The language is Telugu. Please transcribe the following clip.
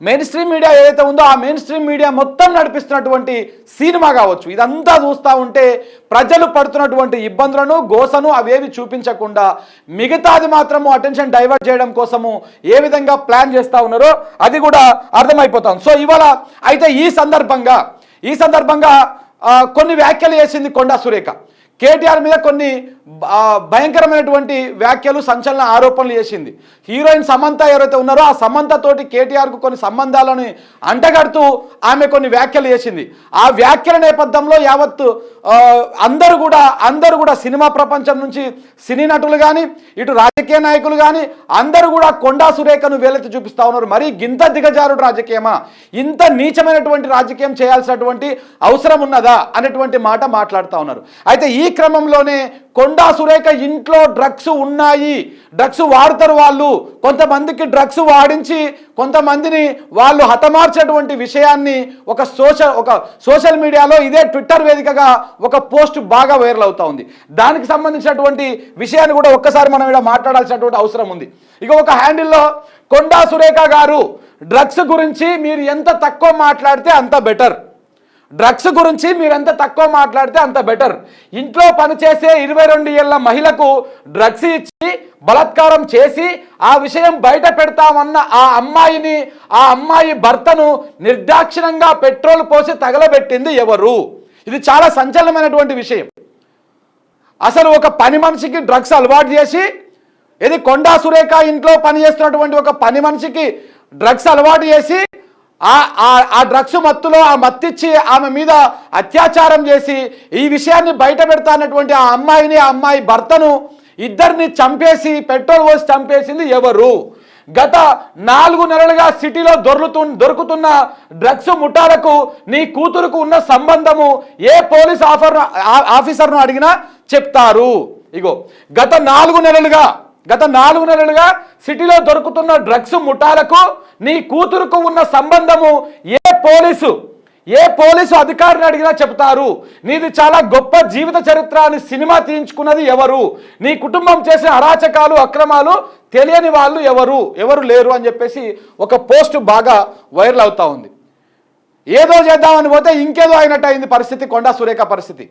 మెయిన్ స్ట్రీమ్ మీడియా ఏదైతే ఉందో ఆ మెయిన్ స్ట్రీమ్ మీడియా మొత్తం నడిపిస్తున్నటువంటి సినిమా కావచ్చు. ఇదంతా చూస్తూ ఉంటే ప్రజలు పడుతున్నటువంటి ఇబ్బందులను గోసను అవేవి చూపించకుండా మిగతాది మాత్రము అటెన్షన్ డైవర్ట్ చేయడం కోసము ఏ విధంగా ప్లాన్ చేస్తూ ఉన్నారో అది కూడా అర్థమైపోతాం సో ఇవాళ అయితే ఈ సందర్భంగా ఈ సందర్భంగా కొన్ని వ్యాఖ్యలు చేసింది కొండా సురేఖ. కేటీఆర్ మీద కొన్ని భయంకరమైనటువంటి వ్యాఖ్యలు సంచలన ఆరోపణలు చేసింది. హీరోయిన్ సమంత ఎవరైతే ఉన్నారో ఆ సమంత తోటి కేటీఆర్కు కొన్ని సంబంధాలను అంటగడుతూ ఆమె కొన్ని వ్యాఖ్యలు చేసింది. ఆ వ్యాఖ్యల నేపథ్యంలో యావత్తు అందరూ కూడా అందరూ కూడా సినిమా ప్రపంచం నుంచి సినీ నటులు కానీ ఇటు రాజకీయ నాయకులు కానీ అందరూ కూడా కొండా సురేఖను వేలెత్తి చూపిస్తూ ఉన్నారు. మరి గింత దిగజారుడు రాజకీయమా? ఇంత నీచమైనటువంటి రాజకీయం చేయాల్సినటువంటి అవసరం ఉన్నదా? అనేటువంటి మాట మాట్లాడుతూ ఉన్నారు. అయితే ఈ క్రమంలోనే కొండా సురేఖ ఇంట్లో డ్రగ్స్ ఉన్నాయి. డ్రగ్స్ వాడతారు వాళ్ళు. కొంతమందికి డ్రగ్స్ వాడించి కొంతమందిని వాళ్ళు హతమార్చేటువంటి విషయాన్ని ఒక సోషల్ ఒక సోషల్ మీడియాలో ఇదే ట్విట్టర్ వేదికగా ఒక పోస్ట్ బాగా వైరల్ అవుతా ఉంది. దానికి సంబంధించినటువంటి విషయాన్ని కూడా ఒక్కసారి మనం ఇక్కడ మాట్లాడాల్సినటువంటి అవసరం ఉంది. ఇక ఒక హ్యాండిల్లో కొండా సురేఖ గారు డ్రగ్స్ గురించి మీరు ఎంత తక్కువ మాట్లాడితే అంత బెటర్. డ్రగ్స్ గురించి మీరు ఎంత తక్కువ మాట్లాడితే అంత బెటర్. ఇంట్లో పనిచేసే ఇరవై రెండు ఏళ్ళ మహిళకు డ్రగ్స్ ఇచ్చి బలాత్కారం చేసి ఆ విషయం బయట పెడతామన్న ఆ అమ్మాయిని ఆ అమ్మాయి భర్తను నిర్దాక్షిణంగా పెట్రోల్ పోసి తగలబెట్టింది ఎవరు? ఇది చాలా సంచలనమైనటువంటి విషయం. అసలు ఒక పని మనిషికి డ్రగ్స్ అలవాటు చేసి ఇది కొండా సురేఖ ఇంట్లో పనిచేస్తున్నటువంటి ఒక పని మనిషికి డ్రగ్స్ అలవాటు చేసి ఆ డ్రగ్స్ మత్తులో ఆ మత్తిచ్చి ఆమె మీద అత్యాచారం చేసి ఈ విషయాన్ని బయట పెడతా అన్నటువంటి ఆ అమ్మాయిని ఆ అమ్మాయి భర్తను ఇద్దరిని చంపేసి పెట్రోల్ పోసి చంపేసింది ఎవరు? గత నాలుగు నెలలుగా సిటీలో దొరుకుతు దొరుకుతున్న డ్రగ్స్ ముఠాలకు నీ కూతురుకు ఉన్న సంబంధము ఏ పోలీస్ ఆఫర్ ఆఫీసర్ను అడిగినా చెప్తారు. ఇగో గత నాలుగు నెలలుగా గత నాలుగు నెలలుగా సిటీలో దొరుకుతున్న డ్రగ్స్ ముఠాలకు నీ కూతురుకు ఉన్న సంబంధము ఏ పోలీసు ఏ పోలీసు అధికారిని అడిగినా చెప్తారు నీది చాలా గొప్ప జీవిత చరిత్ర అని సినిమా తీయించుకున్నది ఎవరు? నీ కుటుంబం చేసిన అరాచకాలు అక్రమాలు తెలియని వాళ్ళు ఎవరు? ఎవరు లేరు అని చెప్పేసి ఒక పోస్ట్ బాగా వైరల్ అవుతా ఉంది. ఏదో చేద్దామని పోతే ఇంకేదో అయినట్టు అయింది పరిస్థితి కొండా సురేఖ పరిస్థితి.